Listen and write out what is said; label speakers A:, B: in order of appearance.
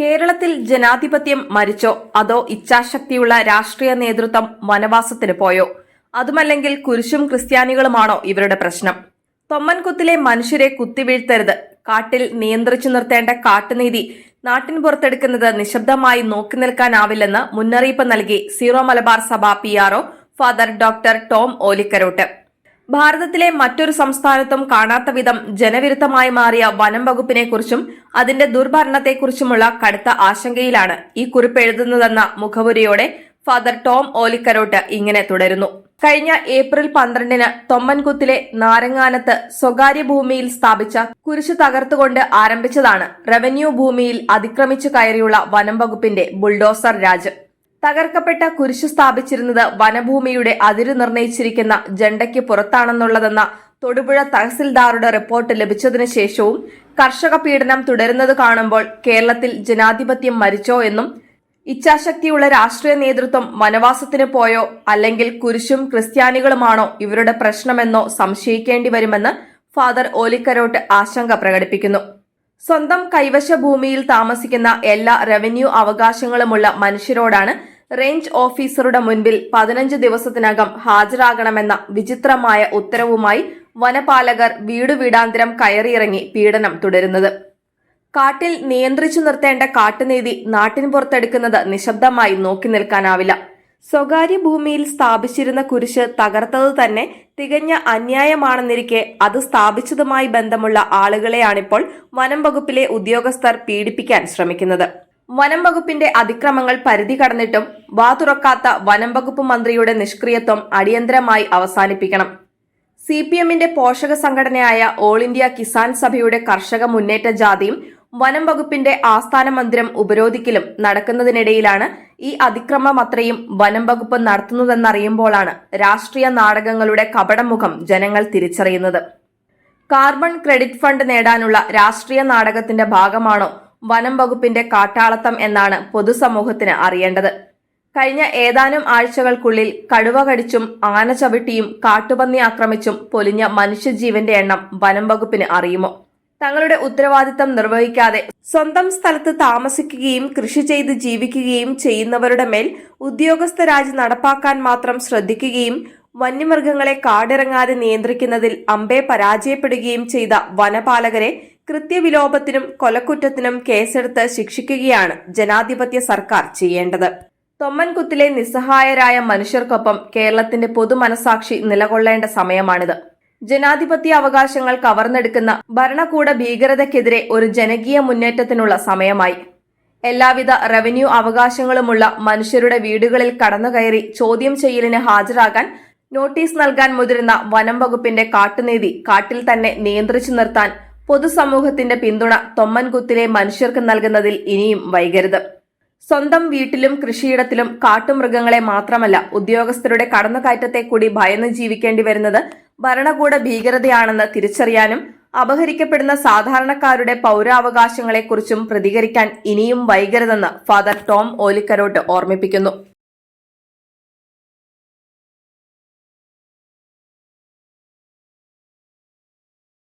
A: കേരളത്തിൽ ജനാധിപത്യം മരിച്ചോ? അതോ ഇച്ഛാശക്തിയുള്ള രാഷ്ട്രീയ നേതൃത്വം വനവാസത്തിന് പോയോ? അതുമല്ലെങ്കിൽ കുരിശും ക്രിസ്ത്യാനികളുമാണോ ഇവരുടെ പ്രശ്നം? തൊമ്മൻകുത്തിലെ മനുഷ്യരെ കുത്തിവീഴ്ത്തരുത്. കാട്ടിൽ നിയന്ത്രിച്ചു നിർത്തേണ്ട കാട്ടുനീതി നാട്ടിൻ പുറത്തെടുക്കുന്നത് നിശബ്ദമായി നോക്കി നിൽക്കാനാവില്ലെന്ന് മുന്നറിയിപ്പ് നൽകി സീറോ മലബാർ സഭ P father doctor Tom Olikkarottu. ഭാരതത്തിലെ മറ്റൊരു സംസ്ഥാനത്തും കാണാത്ത വിധം ജനവിരുദ്ധമായി മാറിയ വനം വകുപ്പിനെക്കുറിച്ചും അതിന്റെ ദുർഭരണത്തെക്കുറിച്ചുമുള്ള കടുത്ത ആശങ്കയിലാണ് ഈ കുറിപ്പ് എഴുതുന്നതെന്ന മുഖവുരയോടെ ഫാദർ ടോം ഓലിക്കരോട്ട് ഇങ്ങനെ തുടരുന്നു. കഴിഞ്ഞ ഏപ്രിൽ പന്ത്രണ്ടിന് തൊമ്മൻകുത്തിലെ നാരങ്ങാനത്ത് സ്വകാര്യ ഭൂമിയിൽ സ്ഥാപിച്ച കുരിശു തകർത്തുകൊണ്ട് ആരംഭിച്ചതാണ് റവന്യൂ ഭൂമിയിൽ അതിക്രമിച്ചു കയറിയുള്ള വനം വകുപ്പിന്റെ ബുൾഡോസർ രാജ്. തകർക്കപ്പെട്ട കുരിശു സ്ഥാപിച്ചിരുന്നത് വനഭൂമിയുടെ അതിര് നിർണയിച്ചിരിക്കുന്ന ജണ്ടയ്ക്ക് പുറത്താണെന്നുള്ളതെന്ന തൊടുപുഴ തഹസിൽദാറുടെ റിപ്പോർട്ട് ലഭിച്ചതിനു ശേഷവും കർഷക പീഡനം തുടരുന്നത് കാണുമ്പോൾ കേരളത്തിൽ ജനാധിപത്യം മരിച്ചോ എന്നും ഇച്ഛാശക്തിയുള്ള രാഷ്ട്രീയ നേതൃത്വം വനവാസത്തിന് പോയോ അല്ലെങ്കിൽ കുരിശും ക്രിസ്ത്യാനികളുമാണോ ഇവരുടെ പ്രശ്നമെന്നോ സംശയിക്കേണ്ടി വരുമെന്ന് ഫാദർ ഓലിക്കരോട്ട് ആശങ്ക പ്രകടിപ്പിക്കുന്നു. സ്വന്തം കൈവശ ഭൂമിയിൽ താമസിക്കുന്ന എല്ലാ റവന്യൂ അവകാശങ്ങളുമുള്ള മനുഷ്യരോടാണ് റേഞ്ച് ഓഫീസറുടെ മുൻപിൽ പതിനഞ്ച് ദിവസത്തിനകം ഹാജരാകണമെന്ന വിചിത്രമായ ഉത്തരവുമായി വനപാലകർ വീടു വീടാന്തരം കയറിയിറങ്ങി പീഡനം തുടരുന്നത്. കാട്ടിൽ നിയന്ത്രിച്ചു നിർത്തേണ്ട കാട്ടുനീതി നാട്ടിൻ പുറത്തെടുക്കുന്നത് നിശബ്ദമായി നോക്കി നിൽക്കാനാവില്ല. സ്വകാര്യ ഭൂമിയിൽ സ്ഥാപിച്ചിരുന്ന കുരിശ് തകർത്തത് തന്നെ തികഞ്ഞ അന്യായമാണെന്നിരിക്കെ അത് സ്ഥാപിച്ചതുമായി ബന്ധമുള്ള ആളുകളെയാണിപ്പോൾ വനം വകുപ്പിലെ ഉദ്യോഗസ്ഥർ പീഡിപ്പിക്കാൻ ശ്രമിക്കുന്നത്. വനം വകുപ്പിന്റെ അതിക്രമങ്ങൾ പരിധി കടന്നിട്ടും വാ തുറക്കാത്ത വനം വകുപ്പ് മന്ത്രിയുടെ നിഷ്ക്രിയത്വം അടിയന്തരമായി അവസാനിപ്പിക്കണം. സി പി എമ്മിന്റെ പോഷക സംഘടനയായ ഓൾ ഇന്ത്യ കിസാൻ സഭയുടെ കർഷക മുന്നേറ്റ ജാഥയും വനം വകുപ്പിന്റെ ആസ്ഥാന മന്ദിരം ഉപരോധിക്കലും നടക്കുന്നതിനിടയിലാണ് ഈ അതിക്രമമത്രയും വനം വകുപ്പ് നടത്തുന്നതെന്നറിയുമ്പോഴാണ് രാഷ്ട്രീയ നാടകങ്ങളുടെ കപടമുഖം ജനങ്ങൾ തിരിച്ചറിയുന്നത്. കാർബൺ ക്രെഡിറ്റ് ഫണ്ട് നേടാനുള്ള രാഷ്ട്രീയ നാടകത്തിന്റെ ഭാഗമാണോ വനം വകുപ്പിന്റെ കാട്ടാളത്തം എന്നാണ് പൊതുസമൂഹത്തിന് അറിയേണ്ടത്. കഴിഞ്ഞ ഏതാനും ആഴ്ചകൾക്കുള്ളിൽ കടുവ കടിച്ചും ആന ചവിട്ടിയും കാട്ടുപന്നി ആക്രമിച്ചും പൊലിഞ്ഞ മനുഷ്യജീവന്റെ എണ്ണം വനം വകുപ്പിന് അറിയുമോ? തങ്ങളുടെ ഉത്തരവാദിത്തം നിർവഹിക്കാതെ സ്വന്തം സ്ഥലത്ത് താമസിക്കുകയും കൃഷി ചെയ്ത് ജീവിക്കുകയും ചെയ്യുന്നവരുടെ മേൽ ഉദ്യോഗസ്ഥ രാജി നടപ്പാക്കാൻ മാത്രം ശ്രദ്ധിക്കുകയും വന്യമൃഗങ്ങളെ കാടിറങ്ങാതെ നിയന്ത്രിക്കുന്നതിൽ അമ്പെ പരാജയപ്പെടുകയും ചെയ്ത വനപാലകരെ കൃത്യവിലോപത്തിനും കൊലക്കുറ്റത്തിനും കേസെടുത്ത് ശിക്ഷിക്കുകയാണ് ജനാധിപത്യ സർക്കാർ ചെയ്യേണ്ടത്. തൊമ്മൻകുത്തിലെ നിസ്സഹായരായ മനുഷ്യർക്കൊപ്പം കേരളത്തിന്റെ പൊതുമനസാക്ഷി നിലകൊള്ളേണ്ട സമയമാണിത്. ജനാധിപത്യ അവകാശങ്ങൾ കവർന്നെടുക്കുന്ന ഭരണകൂട ഭീകരതയ്ക്കെതിരെ ഒരു ജനകീയ മുന്നേറ്റത്തിനുള്ള സമയമായി. എല്ലാവിധ റവന്യൂ അവകാശങ്ങളുമുള്ള മനുഷ്യരുടെ വീടുകളിൽ കടന്നുകയറി ചോദ്യം ചെയ്യലിന് ഹാജരാകാൻ നോട്ടീസ് നൽകാൻ മുതിരുന്ന വനം വകുപ്പിന്റെ കാട്ടുനീതി കാട്ടിൽ തന്നെ നിയന്ത്രിച്ചു നിർത്താൻ പൊതുസമൂഹത്തിന്റെ പിന്തുണ തൊമ്മൻകുത്തിലെ മനുഷ്യർക്ക് നൽകുന്നതിൽ ഇനിയും വൈകരുത്. സ്വന്തം വീട്ടിലും കൃഷിയിടത്തിലും കാട്ടുമൃഗങ്ങളെ മാത്രമല്ല ഉദ്യോഗസ്ഥരുടെ കടന്നുകയറ്റത്തെ കൂടി ഭയന്ന് ജീവിക്കേണ്ടി വരുന്നത് ഭരണകൂട ഭീകരതയാണെന്ന് തിരിച്ചറിയാനും അപഹരിക്കപ്പെടുന്ന സാധാരണക്കാരുടെ പൗരാവകാശങ്ങളെക്കുറിച്ചും പ്രതികരിക്കാൻ ഇനിയും വൈകരുതെന്ന് ഫാദർ ടോം ഓലിക്കരോട്ട് ഓർമ്മിപ്പിക്കുന്നു.